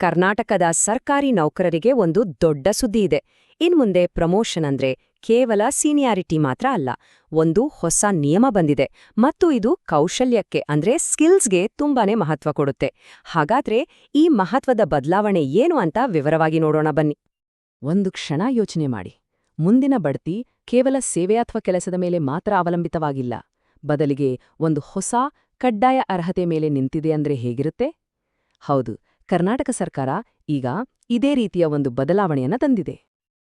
ಕರ್ನಾಟಕದ ಸರ್ಕಾರಿ ನೌಕರರಿಗೆ ಒಂದು ದೊಡ್ಡ ಸುದ್ದಿ ಇದೆ. ಇನ್ಮುಂದೆ ಪ್ರಮೋಷನ್ ಅಂದ್ರೆ ಕೇವಲ ಸೀನಿಯಾರಿಟಿ ಮಾತ್ರ ಅಲ್ಲ, ಒಂದು ಹೊಸ ನಿಯಮ ಬಂದಿದೆ ಮತ್ತು ಇದು ಕೌಶಲ್ಯಕ್ಕೆ ಅಂದ್ರೆ ಸ್ಕಿಲ್ಸ್ಗೆ ತುಂಬಾನೇ ಮಹತ್ವ ಕೊಡುತ್ತೆ. ಹಾಗಾದ್ರೆ ಈ ಮಹತ್ವದ ಬದಲಾವಣೆ ಏನು ಅಂತ ವಿವರವಾಗಿ ನೋಡೋಣ ಬನ್ನಿ. ಒಂದು ಕ್ಷಣ ಯೋಚನೆ ಮಾಡಿ. ಮುಂದಿನ ಬಡ್ತಿ ಕೇವಲ ಸೇವೆ ಅಥವಾ ಕೆಲಸದ ಮೇಲೆ ಮಾತ್ರ ಅವಲಂಬಿತವಾಗಿಲ್ಲ. ಬದಲಿಗೆ ಒಂದು ಹೊಸ ಕಡ್ಡಾಯ ಅರ್ಹತೆ ಮೇಲೆ ನಿಂತಿದೆ ಅಂದ್ರೆ ಹೇಗಿರುತ್ತೆ? ಹೌದು ಕರ್ನಾಟಕ ಸರ್ಕಾರ ಈಗ ಇದೇ ರೀತಿಯ ಒಂದು ಬದಲಾವಣೆಯನ್ನ ತಂದಿದೆ.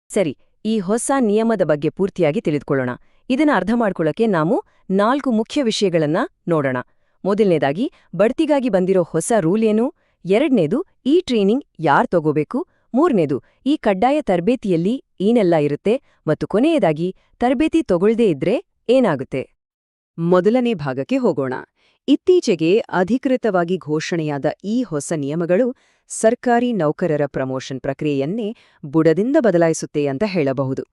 ಸರಿ, ಈ ಹೊಸ ನಿಯಮದ ಬಗ್ಗೆ ಪೂರ್ತಿಯಾಗಿ ತಿಳಿದುಕೊಳ್ಳೋಣ. ಇದನ್ನ ಅರ್ಥ ಮಾಡ್ಕೊಳ್ಳೋಕೆ ನಾವು ನಾಲ್ಕು ಮುಖ್ಯ ವಿಷಯಗಳನ್ನ ನೋಡೋಣ. ಮೊದಲನೇದಾಗಿ, ಬಡ್ತಿಗಾಗಿ ಬಂದಿರೋ ಹೊಸ ರೂಲ್ ಏನು? ಎರಡನೇದು, ಈ ಟ್ರೈನಿಂಗ್ ಯಾರ್ ತಗೋಬೇಕು? ಮೂರನೇದು, ಈ ಕಡ್ಡಾಯ ತರಬೇತಿಯಲ್ಲಿ ಏನೆಲ್ಲ ಇರುತ್ತೆ? ಮತ್ತು ಕೊನೆಯದಾಗಿ, ತರಬೇತಿ ತಗೊಳ್ದೇ ಇದ್ರೆ ಏನಾಗುತ್ತೆ? ಮೊದಲನೇ ಭಾಗಕ್ಕೆ ಹೋಗೋಣ. ಇತ್ತೀಚೆಗೆ ಅಧಿಕೃತವಾಗಿ ಘೋಷಣೆಯಾದ ಈ ಹೊಸ ನಿಯಮಗಳು ಸರ್ಕಾರಿ ನೌಕರರ ಪ್ರಮೋಷನ್ ಪ್ರಕ್ರಿಯೆಯನ್ನೇ ಬುಡದಿಂದ ಬದಲಾಯಿಸುತ್ತೆ ಅಂತ ಹೇಳಬಹುದು.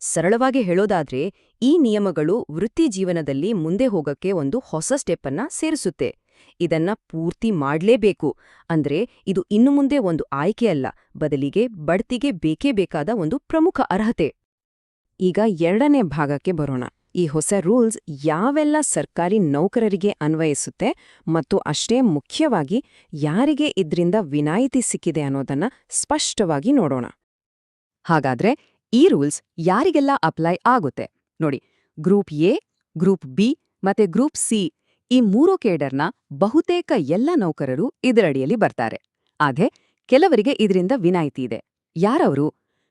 ಸರಳವಾಗಿ ಹೇಳೋದಾದ್ರೆ, ಈ ನಿಯಮಗಳು ವೃತ್ತಿ ಜೀವನದಲ್ಲಿ ಮುಂದೆ ಹೋಗಕ್ಕೆ ಒಂದು ಹೊಸ ಸ್ಟೆಪ್ ಅನ್ನ ಸೇರಿಸುತ್ತೆ. ಇದನ್ನ ಪೂರ್ತಿ ಮಾಡ್ಲೇಬೇಕು. ಅಂದ್ರೆ ಇದು ಇನ್ನು ಮುಂದೆ ಒಂದು ಆಯ್ಕೆಯಲ್ಲ ಬದಲಿಗೆ ಬಡ್ತಿಗೆ ಬೇಕೇ ಬೇಕಾದ ಒಂದು ಪ್ರಮುಖ ಅರ್ಹತೆ. ಈಗ ಎರಡನೇ ಭಾಗಕ್ಕೆ ಬರೋಣ. ಈ ಹೊಸ ರೂಲ್ಸ್ ಯಾವೆಲ್ಲ ಸರ್ಕಾರಿ ನೌಕರರಿಗೆ ಅನ್ವಯಿಸುತ್ತೆ ಮತ್ತು ಅಷ್ಟೇ ಮುಖ್ಯವಾಗಿ ಯಾರಿಗೆ ಇದ್ರಿಂದ ವಿನಾಯಿತಿ ಸಿಕ್ಕಿದೆ ಅನ್ನೋದನ್ನ ಸ್ಪಷ್ಟವಾಗಿ ನೋಡೋಣ. ಹಾಗಾದ್ರೆ ಈ ರೂಲ್ಸ್ ಯಾರಿಗೆಲ್ಲ ಅಪ್ಲೈ ಆಗುತ್ತೆ? ನೋಡಿ, ಗ್ರೂಪ್ ಎ, ಗ್ರೂಪ್ ಬಿ ಮತ್ತೆ ಗ್ರೂಪ್ ಸಿ ಈ ಮೂರು ಕೇಡರ್ನ ಬಹುತೇಕ ಎಲ್ಲ ನೌಕರರು ಇದರಡಿಯಲ್ಲಿ ಬರ್ತಾರೆ. ಆದರೆ ಕೆಲವರಿಗೆ ಇದರಿಂದ ವಿನಾಯಿತಿ ಇದೆ. ಯಾರವರು?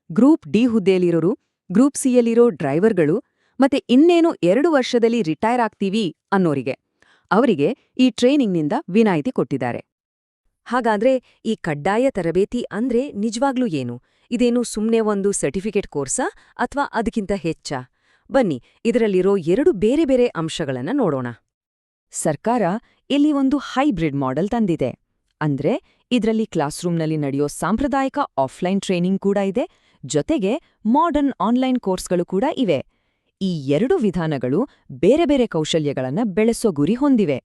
ಗ್ರೂಪ್ ಡಿ ಹುದ್ದೆಯಲ್ಲಿರೋರು, ಗ್ರೂಪ್ ಸಿಯಲ್ಲಿರೋ ಡ್ರೈವರ್ಗಳು ಮತ್ತೆ ಇನ್ನೇನು ಎರಡು ವರ್ಷದಲ್ಲಿ ರಿಟೈರ್ ಆಗ್ತೀವಿ ಅನ್ನೋರಿಗೆ. ಅವರಿಗೆ ಈ ಟ್ರೈನಿಂಗ್ನಿಂದ ವಿನಾಯಿತಿ ಕೊಟ್ಟಿದ್ದಾರೆ. ಹಾಗಾದ್ರೆ ಈ ಕಡ್ಡಾಯ ತರಬೇತಿ ಅಂದ್ರೆ ನಿಜವಾಗ್ಲೂ ಏನು? ಇದೇನು ಸುಮ್ನೆ ಒಂದು ಸರ್ಟಿಫಿಕೇಟ್ ಕೋರ್ಸಾ ಅಥವಾ ಅದಕ್ಕಿಂತ ಹೆಚ್ಚಾ? ಬನ್ನಿ, ಇದರಲ್ಲಿರೋ ಎರಡು ಬೇರೆ ಬೇರೆ ಅಂಶಗಳನ್ನ ನೋಡೋಣ. ಸರ್ಕಾರ ಇಲ್ಲಿ ಒಂದು ಹೈಬ್ರಿಡ್ ಮಾಡೆಲ್ ತಂದಿದೆ. ಅಂದ್ರೆ ಇದರಲ್ಲಿ ಕ್ಲಾಸ್ರೂಮ್ನಲ್ಲಿ ನಡೆಯೋ ಸಾಂಪ್ರದಾಯಿಕ ಆಫ್ಲೈನ್ ಟ್ರೈನಿಂಗ್ ಕೂಡ ಇದೆ, ಜೊತೆಗೆ ಮಾಡರ್ನ್ ಆನ್ಲೈನ್ ಕೋರ್ಸ್ಗಳು ಕೂಡ ಇವೆ. ಈ ಎರಡು ವಿಧಾನಗಳು ಬೇರೆ ಬೇರೆ ಕೌಶಲ್ಯಗಳನ್ನ ಬೆಳೆಸೋ ಗುರಿ ಹೊಂದಿವೆ.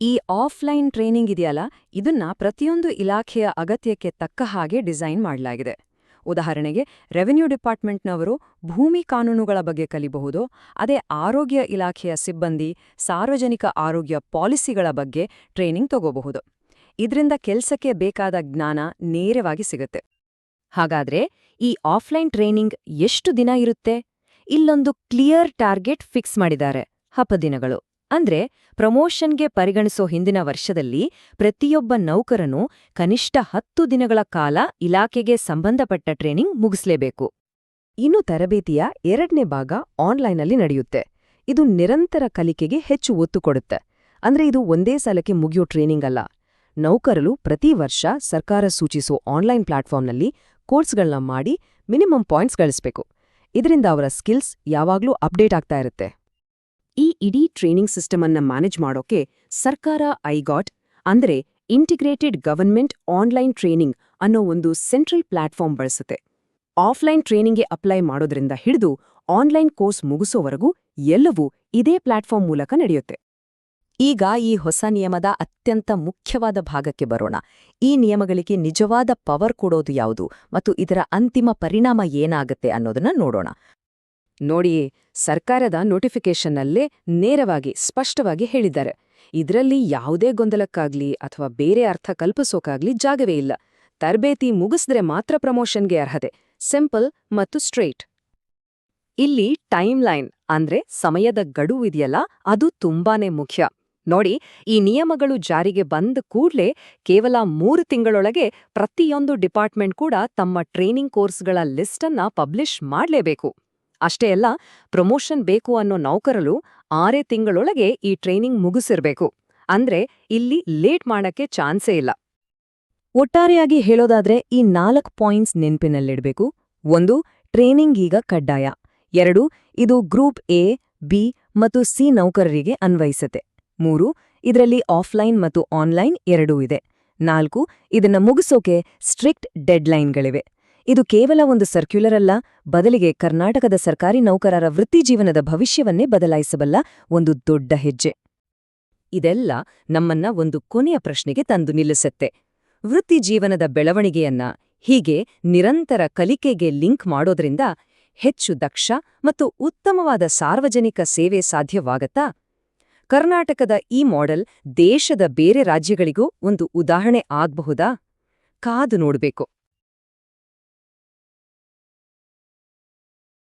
ಈ ಆಫ್ಲೈನ್ ಟ್ರೈನಿಂಗ್ ಇದೆಯಲ್ಲ, ಇದನ್ನ ಪ್ರತಿಯೊಂದು ಇಲಾಖೆಯ ಅಗತ್ಯಕ್ಕೆ ತಕ್ಕ ಹಾಗೆ ಡಿಸೈನ್ ಮಾಡಲಾಗಿದೆ. ಉದಾಹರಣೆಗೆ, ರೆವೆನ್ಯೂ ಡಿಪಾರ್ಟ್ಮೆಂಟ್ನವರು ಭೂಮಿ ಕಾನೂನುಗಳ ಬಗ್ಗೆ ಕಲಿಬಹುದು, ಅದೇ ಆರೋಗ್ಯ ಇಲಾಖೆಯ ಸಿಬ್ಬಂದಿ, ಸಾರ್ವಜನಿಕ ಆರೋಗ್ಯ ಪಾಲಿಸಿಗಳ ಬಗ್ಗೆ ಟ್ರೈನಿಂಗ್ ತಗೋಬಹುದು. ಇದರಿಂದ ಕೆಲಸಕ್ಕೆ ಬೇಕಾದ ಜ್ಞಾನ ನೇರವಾಗಿ ಸಿಗುತ್ತೆ. ಹಾಗಾದ್ರೆ, ಈ ಆಫ್ಲೈನ್ ಟ್ರೈನಿಂಗ್ ಎಷ್ಟು ದಿನ ಇರುತ್ತೆ? ಇಲ್ಲೊಂದು ಕ್ಲಿಯರ್ ಟಾರ್ಗೆಟ್ ಫಿಕ್ಸ್ ಮಾಡಿದ್ದಾರೆ. ಹಪದಿನಗಳು ದಿನಗಳು. ಅಂದ್ರೆ, ಪ್ರಮೋಷನ್ಗೆ ಪರಿಗಣಿಸೋ ಹಿಂದಿನ ವರ್ಷದಲ್ಲಿ ಪ್ರತಿಯೊಬ್ಬ ನೌಕರನು ಕನಿಷ್ಠ ಹತ್ತು ದಿನಗಳ ಕಾಲ ಇಲಾಖೆಗೆ ಸಂಬಂಧಪಟ್ಟ ಟ್ರೈನಿಂಗ್ ಮುಗಿಸ್ಲೇಬೇಕು. ಇನ್ನು ತರಬೇತಿಯ ಎರಡನೇ ಭಾಗ ಆನ್ಲೈನಲ್ಲಿ ನಡೆಯುತ್ತೆ. ಇದು ನಿರಂತರ ಕಲಿಕೆಗೆ ಹೆಚ್ಚು ಒತ್ತು ಕೊಡುತ್ತೆ. ಅಂದ್ರೆ ಇದು ಒಂದೇ ಸಲಕ್ಕೆ ಮುಗಿಯೋ ಟ್ರೈನಿಂಗ್ ಅಲ್ಲ. ನೌಕರರು ಪ್ರತಿ ವರ್ಷ ಸರ್ಕಾರ ಸೂಚಿಸೋ ಆನ್ಲೈನ್ ಪ್ಲಾಟ್ಫಾರ್ಮ್ನಲ್ಲಿ ಕೋರ್ಸ್ಗಳನ್ನ ಮಾಡಿ ಮಿನಿಮಮ್ ಪಾಯಿಂಟ್ಸ್ ಗಳಿಸ್ಬೇಕು. ಇದರಿಂದ ಅವರ ಸ್ಕಿಲ್ಸ್ ಯಾವಾಗ್ಲೂ ಅಪ್ಡೇಟ್ ಆಗ್ತಾ ಇರುತ್ತೆ. ಈ ಇಡೀ ಟ್ರೈನಿಂಗ್ ಸಿಸ್ಟಮ್ ಅನ್ನ ಮ್ಯಾನೇಜ್ ಮಾಡೋಕೆ ಸರ್ಕಾರ ಐಗಾಟ್ ಅಂದ್ರೆ ಇಂಟಿಗ್ರೇಟೆಡ್ ಗವರ್ನ್ಮೆಂಟ್ ಆನ್ಲೈನ್ ಟ್ರೈನಿಂಗ್ ಅನ್ನೋ ಒಂದು ಸೆಂಟ್ರಲ್ ಪ್ಲಾಟ್ಫಾರ್ಮ್ ಬಳಸುತ್ತೆ. ಆಫ್ಲೈನ್ ಟ್ರೈನಿಂಗ್ಗೆ ಅಪ್ಲೈ ಮಾಡೋದ್ರಿಂದ ಹಿಡಿದು ಆನ್ಲೈನ್ ಕೋರ್ಸ್ ಮುಗಿಸೋವರೆಗೂ ಎಲ್ಲವೂ ಇದೇ ಪ್ಲಾಟ್ಫಾರ್ಮ್ ಮೂಲಕ ನಡೆಯುತ್ತೆ. ಈಗ ಈ ಹೊಸ ನಿಯಮದ ಅತ್ಯಂತ ಮುಖ್ಯವಾದ ಭಾಗಕ್ಕೆ ಬರೋಣ. ಈ ನಿಯಮಗಳಿಗೆ ನಿಜವಾದ ಪವರ್ ಕೊಡೋದು ಯಾವುದು ಮತ್ತು ಇದರ ಅಂತಿಮ ಪರಿಣಾಮ ಏನಾಗುತ್ತೆ ಅನ್ನೋದನ್ನ ನೋಡೋಣ. ನೋಡಿ, ಸರ್ಕಾರದ ನೋಟಿಫಿಕೇಷನ್ನಲ್ಲೇ ನೇರವಾಗಿ, ಸ್ಪಷ್ಟವಾಗಿ ಹೇಳಿದ್ದಾರೆ. ಇದರಲ್ಲಿ ಯಾವುದೇ ಗೊಂದಲಕ್ಕಾಗ್ಲಿ ಅಥವಾ ಬೇರೆ ಅರ್ಥ ಕಲ್ಪಿಸೋಕಾಗ್ಲಿ ಜಾಗವೇ ಇಲ್ಲ. ತರಬೇತಿ ಮುಗಿಸಿದ್ರೆ ಮಾತ್ರ ಪ್ರಮೋಷನ್ಗೆ ಅರ್ಹತೆ. ಸಿಂಪಲ್ ಮತ್ತು ಸ್ಟ್ರೈಟ್. ಇಲ್ಲಿ ಟೈಮ್ ಲೈನ್ ಅಂದ್ರೆ ಸಮಯದ ಗಡುವು ಇದೆಯಲ್ಲ ಅದು ತುಂಬಾನೇ ಮುಖ್ಯ. ನೋಡಿ, ಈ ನಿಯಮಗಳು ಜಾರಿಗೆ ಬಂದ ಕೂಡ್ಲೇ ಕೇವಲ ಮೂರು ತಿಂಗಳೊಳಗೆ ಪ್ರತಿಯೊಂದು ಡಿಪಾರ್ಟ್ಮೆಂಟ್ ಕೂಡ ತಮ್ಮ ಟ್ರೈನಿಂಗ್ ಕೋರ್ಸ್ಗಳ ಲಿಸ್ಟನ್ನ ಪಬ್ಲಿಷ್ ಮಾಡಲೇಬೇಕು. ಅಷ್ಟೇ ಅಲ್ಲ, ಪ್ರಮೋಷನ್ ಬೇಕು ಅನ್ನೋ ನೌಕರರು ಆರೇ ತಿಂಗಳೊಳಗೆ ಈ ಟ್ರೈನಿಂಗ್ ಮುಗಿಸಿರ್ಬೇಕು. ಅಂದ್ರೆ ಇಲ್ಲಿ ಲೇಟ್ ಮಾಡಕ್ಕೆ ಚಾನ್ಸೇ ಇಲ್ಲ. ಒಟ್ಟಾರೆಯಾಗಿ ಹೇಳೋದಾದ್ರೆ ಈ ನಾಲ್ಕು ಪಾಯಿಂಟ್ಸ್ ನೆನ್ಪಿನಲ್ಲಿಡ್ಬೇಕು. ಒಂದು, ಟ್ರೈನಿಂಗ್ ಈಗ ಕಡ್ಡಾಯ. ಎರಡು, ಇದು ಗ್ರೂಪ್ ಎ, ಬಿ ಮತ್ತು ಸಿ ನೌಕರರಿಗೆ ಅನ್ವಯಿಸುತ್ತೆ. ಮೂರು, ಇದರಲ್ಲಿ ಆಫ್ಲೈನ್ ಮತ್ತು ಆನ್ಲೈನ್ ಎರಡೂ ಇದೆ. ನಾಲ್ಕು, ಇದನ್ನ ಮುಗಿಸೋಕೆ ಸ್ಟ್ರಿಕ್ಟ್ ಡೆಡ್ಲೈನ್ಗಳಿವೆ. ಇದು ಕೇವಲ ಒಂದು ಸರ್ಕ್ಯುಲರ್ ಅಲ್ಲ, ಬದಲಿಗೆ ಕರ್ನಾಟಕದ ಸರ್ಕಾರಿ ನೌಕರರ ವೃತ್ತಿಜೀವನದ ಭವಿಷ್ಯವನ್ನೇ ಬದಲಾಯಿಸಬಲ್ಲ ಒಂದು ದೊಡ್ಡ ಹೆಜ್ಜೆ. ಇದೆಲ್ಲ ನಮ್ಮನ್ನ ಒಂದು ಕೊನೆಯ ಪ್ರಶ್ನೆಗೆ ತಂದು ನಿಲ್ಲಿಸುತ್ತೆ. ವೃತ್ತಿ ಜೀವನದ ಬೆಳವಣಿಗೆಯನ್ನ ಹೀಗೆ ನಿರಂತರ ಕಲಿಕೆಗೆ ಲಿಂಕ್ ಮಾಡೋದ್ರಿಂದ ಹೆಚ್ಚು ದಕ್ಷ ಮತ್ತು ಉತ್ತಮವಾದ ಸಾರ್ವಜನಿಕ ಸೇವೆ ಸಾಧ್ಯವಾಗತ್ತಾ ಕರ್ನಾಟಕದ ಈ ಮಾಡೆಲ್ ದೇಶದ ಬೇರೆ ರಾಜ್ಯಗಳಿಗೂ ಒಂದು ಉದಾಹರಣೆ ಆಗ್ಬಹುದಾ? ಕಾದು ನೋಡ್ಬೇಕು.